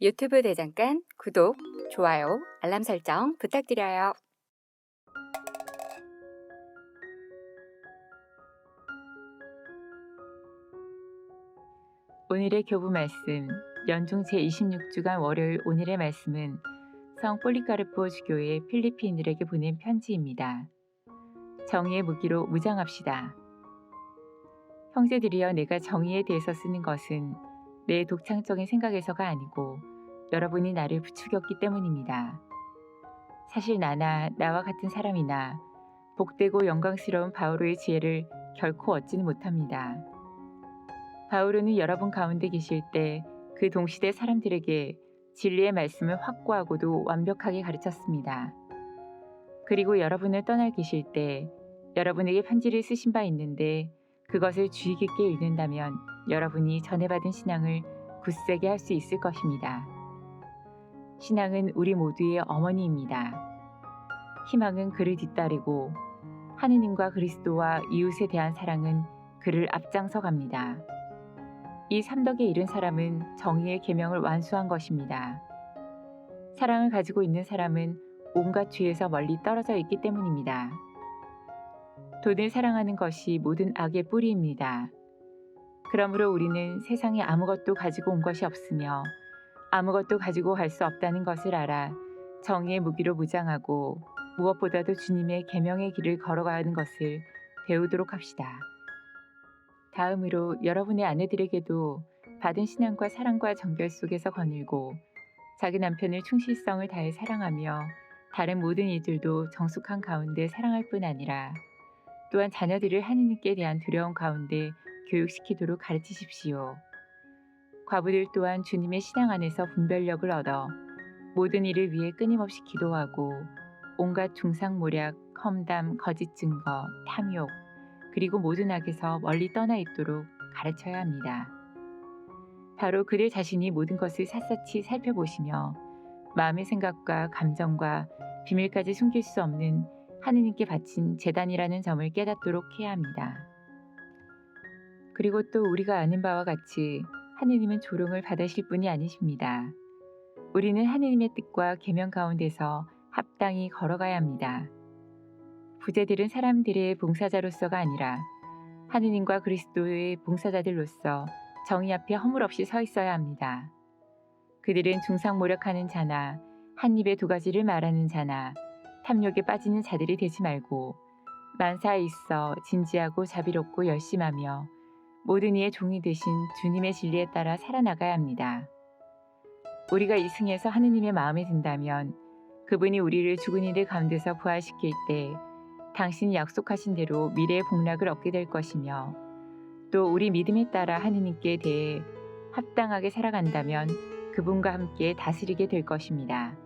유튜브 대장간 구독, 좋아요, 알람 설정 부탁드려요. 오늘의 교부 말씀 연중 제26주간 월요일 오늘의 말씀은 성 폴리카르포 주교의 필리핀들에게 보낸 편지입니다. 정의의 무기로 무장합시다. 형제들이여 내가 정의에 대해서 쓰는 것은 내 독창적인 생각에서가 아니고 여러분이 나를 부추겼기 때문입니다. 사실 나나 나와 같은 사람이나 복되고 영광스러운 바오로의 지혜를 결코 얻지는 못합니다. 바울은 여러분 가운데 계실 때 그 동시대 사람들에게 진리의 말씀을 확고하고도 완벽하게 가르쳤습니다. 그리고 여러분을 떠날 계실 때 여러분에게 편지를 쓰신 바 있는데 그것을 주의 깊게 읽는다면 여러분이 전해받은 신앙을 굳세게 할 수 있을 것입니다. 신앙은 우리 모두의 어머니입니다. 희망은 그를 뒤따르고 하느님과 그리스도와 이웃에 대한 사랑은 그를 앞장서 갑니다. 이 삼덕에 이른 사람은 정의의 계명을 완수한 것입니다. 사랑을 가지고 있는 사람은 온갖 죄에서 멀리 떨어져 있기 때문입니다. 돈을 사랑하는 것이 모든 악의 뿌리입니다. 그러므로 우리는 세상에 아무것도 가지고 온 것이 없으며 아무것도 가지고 갈 수 없다는 것을 알아 정의의 무기로 무장하고 무엇보다도 주님의 계명의 길을 걸어가는 것을 배우도록 합시다. 다음으로 여러분의 아내들에게도 받은 신앙과 사랑과 정결 속에서 거닐고 자기 남편을 충실성을 다해 사랑하며 다른 모든 이들도 정숙한 가운데 사랑할 뿐 아니라 또한 자녀들을 하느님께 대한 두려움 가운데 교육시키도록 가르치십시오. 과부들 또한 주님의 신앙 안에서 분별력을 얻어 모든 일을 위해 끊임없이 기도하고 온갖 중상모략, 험담, 거짓 증거, 탐욕, 그리고 모든 악에서 멀리 떠나 있도록 가르쳐야 합니다. 바로 그들 자신이 모든 것을 샅샅이 살펴보시며 마음의 생각과 감정과 비밀까지 숨길 수 없는 하느님께 바친 재단이라는 점을 깨닫도록 해야 합니다. 그리고 또 우리가 아는 바와 같이 하느님은 조롱을 받으실 분이 아니십니다. 우리는 하느님의 뜻과 계명 가운데서 합당히 걸어가야 합니다. 부제들은 사람들의 봉사자로서가 아니라 하느님과 그리스도의 봉사자들로서 정의 앞에 허물없이 서 있어야 합니다. 그들은 중상 모략하는 자나 한 입에 두 가지를 말하는 자나 탐욕에 빠지는 자들이 되지 말고 만사에 있어 진지하고 자비롭고 열심하며 모든 이의 종이 되신 주님의 진리에 따라 살아나가야 합니다. 우리가 이승에서 하느님의 마음에 든다면 그분이 우리를 죽은 이들 가운데서 부활시킬 때 당신이 약속하신 대로 미래의 복락을 얻게 될 것이며 또 우리 믿음에 따라 하느님께 대해 합당하게 살아간다면 그분과 함께 다스리게 될 것입니다.